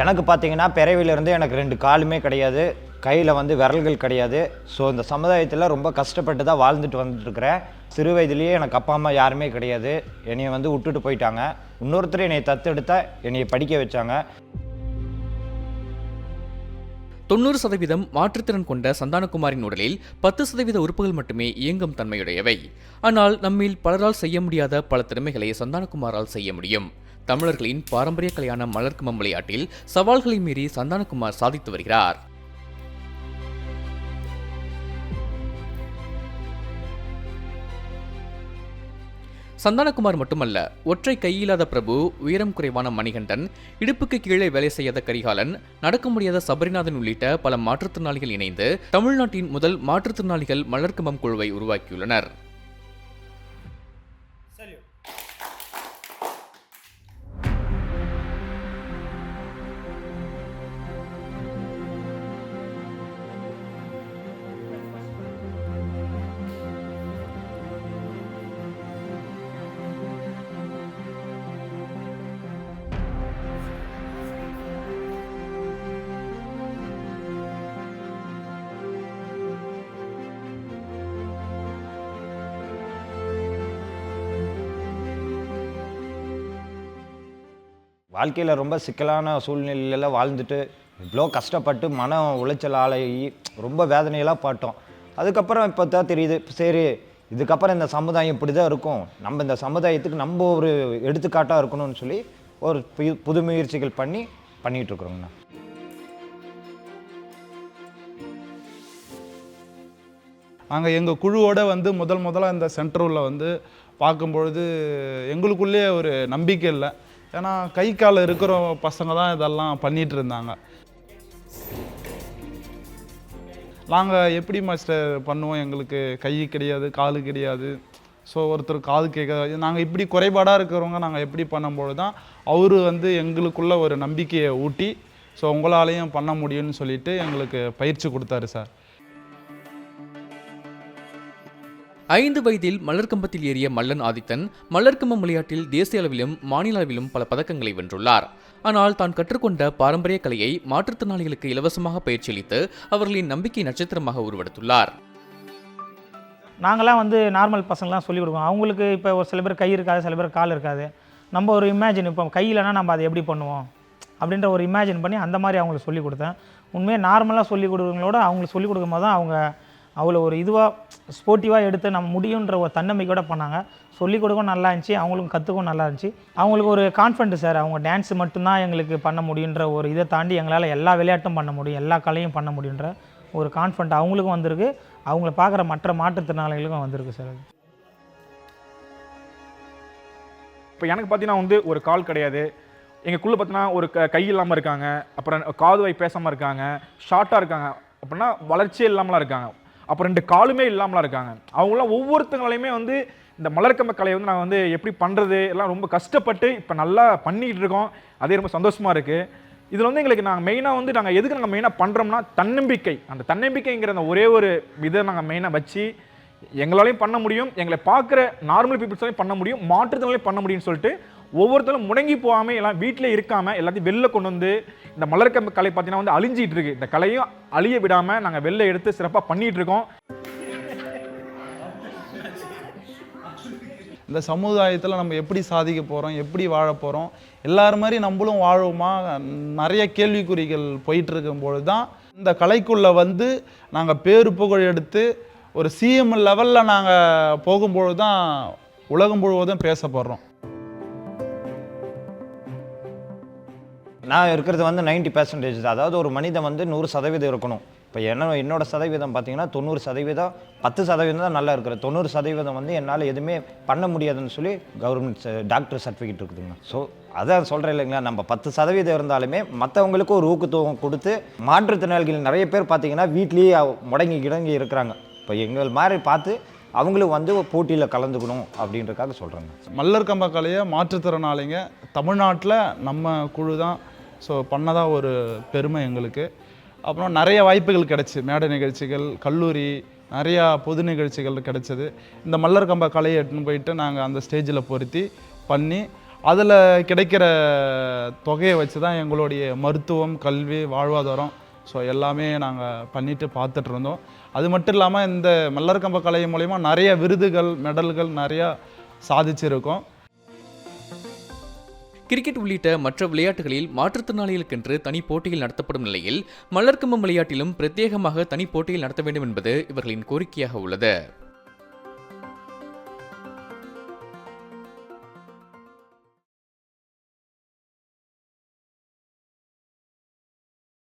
எனக்கு பார்த்தீங்கன்னா பிறவிலிருந்து எனக்கு ரெண்டு காலுமே கிடையாது கையில் வந்து விரல்கள் கிடையாது. ஸோ இந்த சமுதாயத்தில் ரொம்ப கஷ்டப்பட்டு தான் வாழ்ந்துட்டு வந்துட்டுருக்கிறேன். சிறு வயதுலேயே எனக்கு அப்பா அம்மா யாருமே கிடையாது. என்னையை வந்து விட்டுட்டு போயிட்டாங்க. இன்னொருத்தர் என்னை தத்தெடுத்தா என்னையை படிக்க வச்சாங்க. தொண்ணூறு சதவீதம் மாற்றுத்திறன் கொண்ட சந்தானகுமாரின் உடலில் பத்து சதவீத உறுப்புகள் மட்டுமே இயங்கும் தன்மையுடையவை. ஆனால் நம்மில் பலரால் செய்ய முடியாத பல திறமைகளை சந்தானகுமாரால் செய்ய முடியும். தமிழர்களின் பாரம்பரிய கலையான மலர்க்குமம் விளையாட்டில் சவால்களை மீறி சந்தானகுமார் சாதித்து வருகிறார். சந்தானகுமார் மட்டுமல்ல ஒற்றை கையில்லாத பிரபு உயரம் குறைவான மணிகண்டன் இடுப்புக்கு கீழே வேலை செய்யாத கரிகாலன் நடக்க முடியாத சபரிநாதன் உள்ளிட்ட பல மாற்றுத்திறனாளிகள் இணைந்து தமிழ்நாட்டின் முதல் மாற்றுத்திறனாளிகள் மலர்க்கமம் குழுவை உருவாக்கியுள்ளனர். வாழ்க்கையில் ரொம்ப சிக்கலான சூழ்நிலையில் வாழ்ந்துட்டு இவ்வளோ கஷ்டப்பட்டு மன உளைச்சல் ஆளாகி ரொம்ப வேதனையெல்லாம் பட்டோம். அதுக்கப்புறம் இப்போ தான் தெரியுது சரி இதுக்கப்புறம் இந்த சமுதாயம் இப்படி தான் இருக்கும். நம்ம இந்த சமுதாயத்துக்கு நம்ம ஒரு எடுத்துக்காட்டாக இருக்கணும்னு சொல்லி ஒரு புது- புது முயற்சிகள் பண்ணி பண்ணிகிட்ருக்குறோங்கண்ணா நாங்கள் எங்கள் குழுவோட வந்து முதல் முதலாக இந்த சென்டரில் வந்து பார்க்கும்பொழுது எங்களுக்குள்ளே ஒரு நம்பிக்கை இல்லை. ஏன்னா கை கால் இருக்கிற பசங்க தான் இதெல்லாம் பண்ணிகிட்டு இருந்தாங்க நாங்கள் எப்படி மாஸ்டர் பண்ணுவோம்? எங்களுக்கு கை கிடையாது காலு கிடையாது. ஸோ ஒருத்தர் காது கேட்காது நாங்கள் இப்படி குறைபாடாக இருக்கிறவங்க நாங்கள் எப்படி பண்ணும்பொழுது தான் அவர் வந்து எங்களுக்குள்ள ஒரு நம்பிக்கையை ஊட்டி ஸோ உங்களாலையும் பண்ண முடியும்னு சொல்லிட்டு எங்களுக்கு பயிற்சி கொடுத்தாரு சார். ஐந்து வயதில் மலர்க்கம்பத்தில் ஏறிய மல்லன் ஆதித்தன் மலர்க்கம்பம் விளையாட்டில் தேசிய அளவிலும் மாநில அளவிலும் பல பதக்கங்களை வென்றுள்ளார். ஆனால் தான் கற்றுக்கொண்ட பாரம்பரிய கலையை மாற்றுத்திறனாளிகளுக்கு இலவசமாக பயிற்சியளித்து அவர்களின் நம்பிக்கை நட்சத்திரமாக உருவெடுத்துள்ளார். நாங்களாம் வந்து நார்மல் பசங்களாம் சொல்லிக் கொடுப்போம். அவங்களுக்கு இப்போ ஒரு சில பேர் கை இருக்காது சில பேர் கால் இருக்காது. நம்ம ஒரு இமேஜின் இப்போ கையிலனா நம்ம அதை எப்படி பண்ணுவோம்? அப்படின்ற ஒரு இமேஜின் பண்ணி அந்த மாதிரி அவங்களுக்கு சொல்லிக் கொடுத்தேன். உண்மையாக நார்மலாக சொல்லிக் கொடுக்குறவங்களோட அவங்களுக்கு சொல்லிக் கொடுக்கும் போது தான் அவங்க அவ்வளோ ஒரு இதுவாக ஸ்போர்ட்டிவாக எடுத்து நம்ம முடியுன்ற ஒரு தன்னம்பிக்கையோட பண்ணாங்க. சொல்லிக் கொடுக்கவும் நல்லா இருந்துச்சு அவங்களுக்கும் கற்றுக்கவும் நல்லா இருந்துச்சு. அவங்களுக்கு ஒரு கான்ஃபிடன்ட் சார் அவங்க டான்ஸ் மட்டும்தான் எங்களுக்கு பண்ண முடியுன்ற ஒரு இதை தாண்டி எங்களால் எல்லா விளையாட்டும் பண்ண முடியும் எல்லா கலையும் பண்ண முடியுன்ற ஒரு கான்ஃபிடன்ட் அவங்களுக்கும் வந்திருக்கு. அவங்கள பார்க்குற மற்ற மாற்றுத்திறனாளிகளுக்கும் வந்திருக்கு சார் அது இப்போ எனக்கு பார்த்தீங்கன்னா வந்து ஒரு கால் கிடையாது. எங்களுக்குள்ளே பார்த்தீங்கன்னா ஒரு க கை இல்லாமல் இருக்காங்க. அப்புறம் காது வாய் பேசாமல் இருக்காங்க. ஷார்ட்டாக இருக்காங்க. அப்படின்னா வளர்ச்சியே இல்லாமலாம் இருக்காங்க. அப்புறம் ரெண்டு காலுமே இல்லாமலாம் இருக்காங்க. அவங்களாம் ஒவ்வொருத்தங்களையுமே வந்து இந்த மலர்க்கம்ப கலையை வந்து நாங்கள் வந்து எப்படி பண்ணுறது எல்லாம் ரொம்ப கஷ்டப்பட்டு இப்போ நல்லா பண்ணிக்கிட்டு இருக்கோம். அதே ரொம்ப சந்தோஷமாக இருக்குது இதில் வந்து எங்களுக்கு நாங்கள் மெயினாக வந்து நாங்கள் எதுக்கு நாங்கள் மெயினாக பண்ணுறோம்னா தன்னம்பிக்கை. அந்த தன்னம்பிக்கைங்கிற அந்த ஒரே ஒரு இதை நாங்கள் மெயினாக வச்சு எங்களாலையும் பண்ண முடியும் எங்களை பார்க்குற நார்மல் பீப்புள்ஸாலையும் பண்ண முடியும் மாற்றுத்திறனாலையும் பண்ண முடியும்னு சொல்லிட்டு ஒவ்வொருத்தரும் முடங்கி போகாமல் எல்லாம் வீட்டிலே இருக்காமல் எல்லாத்தையும் வெளில கொண்டு வந்து இந்த மலர்க்கம்பு கலை பார்த்தீங்கன்னா வந்து அழிஞ்சிட்டு இருக்கு. இந்த கலையும் அழிய விடாமல் நாங்கள் வெளில எடுத்து சிறப்பாக பண்ணிட்டு இருக்கோம். இந்த சமுதாயத்தில் நம்ம எப்படி சாதிக்க போகிறோம் எப்படி வாழ போகிறோம் எல்லார் மாதிரி நம்மளும் வாழுவோமா? நிறைய கேள்விக்குறிகள் போயிட்டுருக்கும் பொழுது தான் இந்த கலைக்குள்ளே வந்து நாங்கள் பேரு புகழ் எடுத்து ஒரு சிஎம் லெவலில் நாங்கள் போகும்பொழுது தான் உலகம் முழுவதும் பேசப்படுறோம். நான் இருக்கிறது வந்து 90% பர்சன்டேஜ் தான். அதாவது ஒரு மனிதன் வந்து நூறு சதவீதம் இருக்கணும். இப்போ என்ன என்னோட சதவீதம் பார்த்தீங்கன்னா தொண்ணூறு சதவீதம் பத்து சதவீதம் தான் நல்லா இருக்கிறது. தொண்ணூறு சதவீதம் வந்து என்னால் எதுவுமே பண்ண முடியாதுன்னு சொல்லி கவர்மெண்ட் டாக்டர் சர்டிஃபிகேட் இருக்குதுங்க. ஸோ அதான் சொல்கிறேன் இல்லைங்களா நம்ம பத்து சதவீதம் இருந்தாலுமே மற்றவங்களுக்கு ஒரு ஊக்கத்துவம் கொடுத்து மாற்றுத்திறனாளிகள் நிறைய பேர் பார்த்தீங்கன்னா வீட்லேயே முடங்கி கிடங்கி இருக்கிறாங்க. இப்போ எங்கள் மாதிரி பார்த்து அவங்களும் வந்து போட்டியில் கலந்துக்கணும் அப்படின்றக்காக சொல்கிறாங்க மல்லர் கம்ப மாற்றுத்திறனாளிங்க தமிழ்நாட்டில் நம்ம குழு தான் ஸோ பண்ணதாக ஒரு பெருமை எங்களுக்கு. அப்புறம் நிறைய வாய்ப்புகள் கிடைச்சி. மேடை நிகழ்ச்சிகள் கல்லூரி நிறையா பொது நிகழ்ச்சிகள் கிடச்சிது. இந்த மல்லர் கம்ப கலையை எடுத்துன்னு போயிட்டு நாங்கள் அந்த ஸ்டேஜில் பொருத்தி பண்ணி அதில் கிடைக்கிற தொகையை வச்சு தான் எங்களுடைய மருத்துவம் கல்வி வாழ்வாதாரம் ஸோ எல்லாமே நாங்கள் பண்ணிட்டு பார்த்துட்டு இருந்தோம். அது மட்டும் இல்லாமல் இந்த மல்லர்கம்ப கலை மூலயமா நிறைய விருதுகள் மெடல்கள் நிறையா சாதிச்சிருக்கோம். கிரிக்கெட் உள்ளிட்ட மற்ற விளையாட்டுகளில் மாற்றுத்திறனாளிகளுக்கென்று தனி போட்டிகள் நடத்தப்படும் நிலையில் மலர்க்கம்பம் விளையாட்டிலும் பிரத்யேகமாக தனி போட்டிகள் நடத்த வேண்டும் என்பது இவர்களின் கோரிக்கையாக உள்ளது.